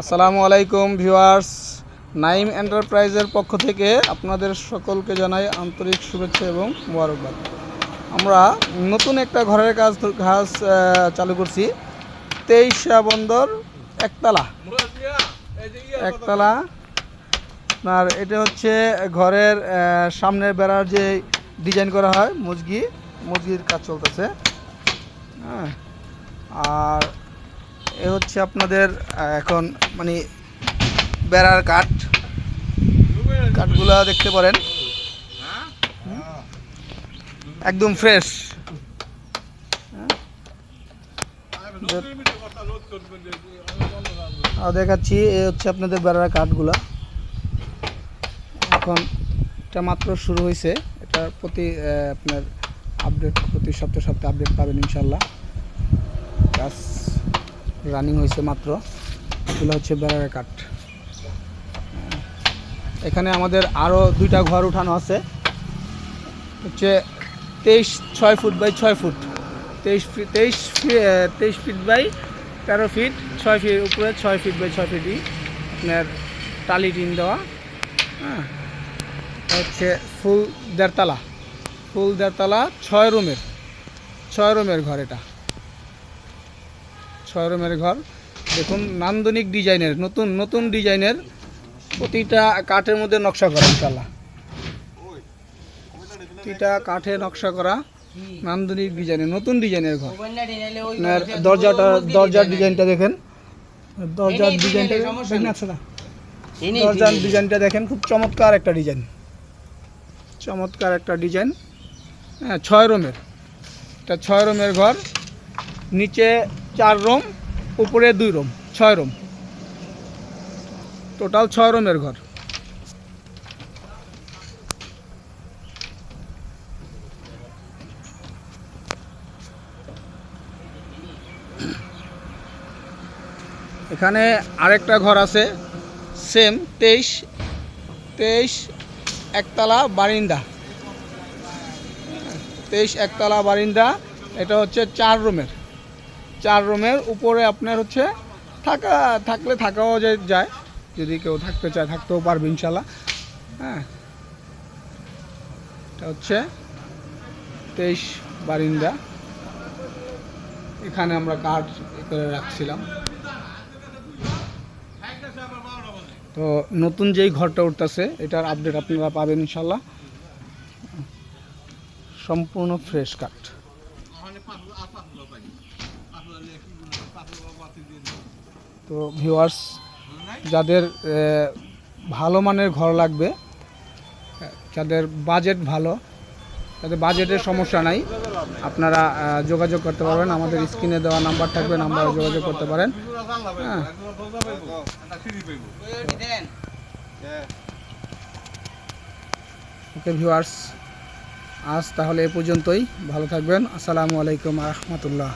আসসালামু আলাইকুম ভিউয়ার্স, নাইম এন্টারপ্রাইজের পক্ষ থেকে আপনাদের সকলকে জানাই আন্তরিক শুভেচ্ছা এবং মোবারকবাদ। আমরা নতুন একটা ঘরের কাজ কাজ চালু করছি। তেইশা বন্দর, একতলা। একতলা। আপনার এটা হচ্ছে ঘরের সামনের বেড়ার যে ডিজাইন করা হয়, মুজগি। মুজগির কাজ চলতেছে। হ্যাঁ। আর এ হচ্ছে আপনাদের এখন মানে বেড়ার কাঠ। কাঠগুলা দেখতে পারেন। একদম ফ্রেশ দেখাচ্ছি, এ হচ্ছে আপনাদের বেড়ার কাঠগুলা। এখন এটা মাত্র শুরু হয়েছে এটা প্রতি আপনার আপডেট প্রতি সপ্তাহে সপ্তাহে আপডেট পাবেন ইনশাল্লাহ কাজ রানিং হয়েছে মাত্র। এগুলো হচ্ছে বেড়ার কাঠ। এখানে আমাদের আরও দুইটা ঘর উঠানো আছে। হচ্ছে তেইশ, ছয় ফুট বাই ছয় ফুট। তেইশ ফিট তেইশ তেইশ ফিট বাই তেরো ফিট, ছয় ফিট উপরে, ছয় ফিট বাই ছয় ফিটই আপনার টালি টিন দেওয়া। হ্যাঁ হচ্ছে ফুল দেড়তলা। ফুল দেড়তলা, ছয় রুমের। ছয় রুমের ঘর এটা। ছয় রুমের ঘর। দেখুন নান্দনিক ডিজাইনের নতুন নতুন ডিজাইনের প্রতিটা কাঠের মধ্যে নকশা করা ইনশাল্লাহ প্রতিটা কাঠে নকশা করা নান্দনিক ডিজাইনের নতুন ডিজাইনের ঘর। আপনার দরজাটা দরজার ডিজাইনটা দেখেন। দরজার ডিজাইনটা দেখেন দরজার ডিজাইনটা দেখেন খুব চমৎকার একটা ডিজাইন। চমৎকার একটা ডিজাইন। হ্যাঁ ছয় রুমের। এটা ছয় রুমের ঘর। নিচে চার রুম, উপরে দুই রুম, ছয় রুম। টোটাল ছয় রুমের ঘর। এখানে আরেকটা ঘর আছে সেম তেইশ তেইশ একতলা বারিন্দা। তেইশ একতলা বারিন্দা, এটা হচ্ছে চার রুমের। চার রুমের উপরে আপনার হচ্ছে থাকা, থাকলে থাকাও যায় যদি কেউ থাকতে চায়, থাকতেও পারবে ইনশাল্লাহ। হ্যাঁ। এটা হচ্ছে তেইশ বারিন্দা। এখানে আমরা কাঠ করে রাখছিলাম। তো নতুন যেই ঘরটা উঠতেছে, এটার আপডেট আপনারা পাবেন ইনশাল্লাহ। সম্পূর্ণ ফ্রেশ কাঠ। তো ভিউয়ার্স যাদের ভালো মানের ঘর লাগবে যাদের বাজেট ভালো, যাদের বাজেটের সমস্যা নাই, আপনারা যোগাযোগ করতে পারবেন। আমাদের স্ক্রিনে দেওয়া নাম্বার থাকবে নাম্বারে যোগাযোগ করতে পারেন। হ্যাঁ। ওকে ভিউয়ার্স আজ তাহলে এ পর্যন্তই। ভালো থাকবেন। আসসালামু আলাইকুম রহমতুল্লাহ।